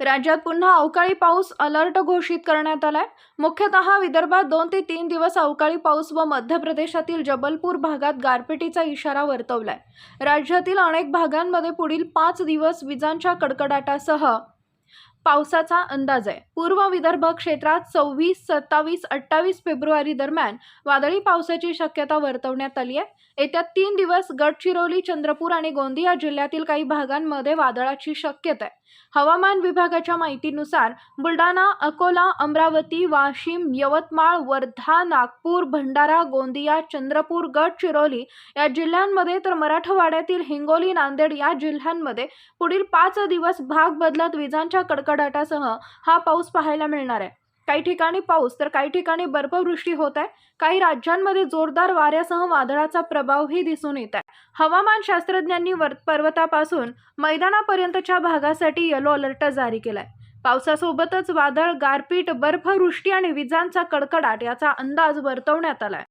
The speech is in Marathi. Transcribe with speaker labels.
Speaker 1: राज्यात पुन्हा अवकाळी पाऊस अलर्ट घोषित करण्यात आलाय. मुख्यतः विदर्भात दोन ते तीन दिवस अवकाळी पाऊस व मध्य प्रदेशातील जबलपूर भागात गारपिटीचा इशारा वर्तवलाय. राज्यातील अनेक भागांमध्ये पुढील पाच दिवस विजांच्या कडकडाटासह पावसाचा अंदाज आहे. पूर्व विदर्भ क्षेत्रात सव्वीस सत्तावीस अठ्ठावीस फेब्रुवारी दरम्यान वादळी पावसाची शक्यता वर्तवण्यात आली आहे. येत्या तीन दिवस गडचिरोली चंद्रपूर आणि गोंदिया जिल्ह्यातील काही भागांमध्ये वादळाची शक्यता आहे. हवामान विभागाच्या माहितीनुसार बुलढाणा अकोला अमरावती वाशिम यवतमाळ वर्धा नागपूर भंडारा गोंदिया चंद्रपूर गडचिरोली या जिल्ह्यांमध्ये तर मराठवाड्यातील हिंगोली नांदेड या जिल्ह्यांमध्ये पुढील पाच दिवस भाग बदलत विजांच्या कडक कडकडाटासह हा पाऊस पाहायला मिळणार आहे. काही ठिकाणी पाऊस तर काही ठिकाणी बर्फवृष्टी होत आहे. काही राज्यांमध्ये जोरदार वाऱ्यासह वादळाचा प्रभावही दिसून येत आहे. हवामान शास्त्रज्ञांनी पर्वतापासून मैदानापर्यंतच्या भागासाठी येलो अलर्ट जारी केलाय. पावसासोबतच वादळ गारपीट बर्फवृष्टी आणि विजांचा कडकडाट याचा अंदाज वर्तवण्यात आलाय.